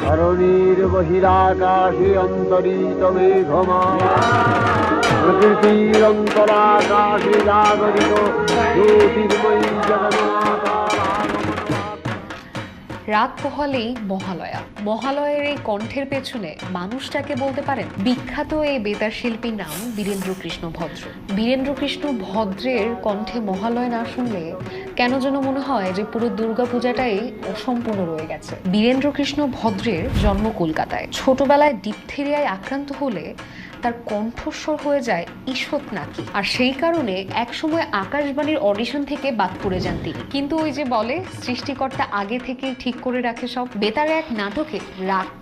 ধরণীর বহিরাকাশে অন্তরিত মেঘমা। প্রকৃতির অন্তরাকাশে জাগরিত জ্যোতির্ময়ী জগন্নাথ রাত পোহালেই মহালয়া। মহালয়ের এই কণ্ঠের পেছনে মানুষটাকে বলতে পারেন বিখ্যাত এই বেতার শিল্পীর নাম বীরেন্দ্র কৃষ্ণ ভদ্র। বীরেন্দ্র কৃষ্ণ ভদ্রের কণ্ঠে মহালয় না শুনলে কেন যেন মনে হয় যে পুরো দুর্গাপূজাটাই অসম্পূর্ণ রয়ে গেছে। বীরেন্দ্র কৃষ্ণ ভদ্রের জন্ম কলকাতায়। ছোটবেলায় ডিপথেরিয়ায় আক্রান্ত হলে তার কণ্ঠস্বর হয়ে যায় ঈষৎ নাকি। আর সেই কারণে একসময় আকাশবাণীর অডিশন থেকে বাদ পড়ে যান তিনি। কিন্তু ওই যে বলে, সৃষ্টিকর্তা আগে থেকেই ঠিক করে রাখে সব। বেতার এক নাটকে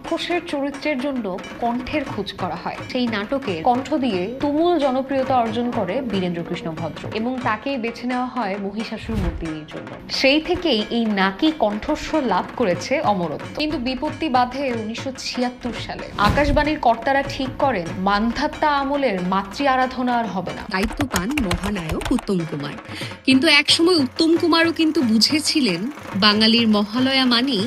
রাক্ষসের চরিত্রের জন্য কণ্ঠের খোঁজ করা হয়। সেই নাটকে কণ্ঠ দিয়ে তুমুল জনপ্রিয়তা অর্জন করে বীরেন্দ্র কৃষ্ণ ভদ্র এবং তাকেই বেছে নেওয়া হয় মহিষাসুর মূর্তির জন্য। সেই থেকেই এই নাকি কণ্ঠস্বর লাভ করেছে অমরত্ব। কিন্তু বিপত্তি বাধে উনিশশো ছিয়াত্তর সালে। আকাশবাণীর কর্তারা ঠিক করেন, মান্ধাত্তা আমলের মাতৃ আরাধনা আর হবে না। দায়িত্ব পান মহানায়ক উত্তম কুমার। কিন্তু একসময় উত্তম কুমারও কিন্তু বুঝেছিলেন, বাঙালির মহালয়া মানেই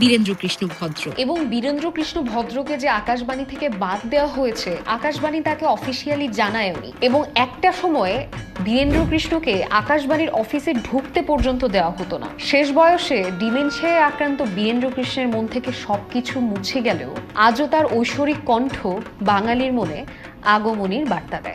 বীরেন্দ্র কৃষ্ণ ভদ্র। এবং বীরেন্দ্র কৃষ্ণ ভদ্রকে যে আকাশবাণী থেকে বাদ দেওয়া হয়েছে, আকাশবাণী তাকে অফিসিয়ালি জানায়নি। এবং একটা সময়ে বীরেন্দ্র কৃষ্ণকে আকাশবাণীর অফিসে ঢুকতে পর্যন্ত দেওয়া হতো না। শেষ বয়সে ডিমেনশিয়ায় আক্রান্ত বীরেন্দ্র কৃষ্ণের মন থেকে সবকিছু মুছে গেলেও আজও তার ঐশ্বরিক কণ্ঠ বাঙালির মনে আগমনীর বার্তা দেয়।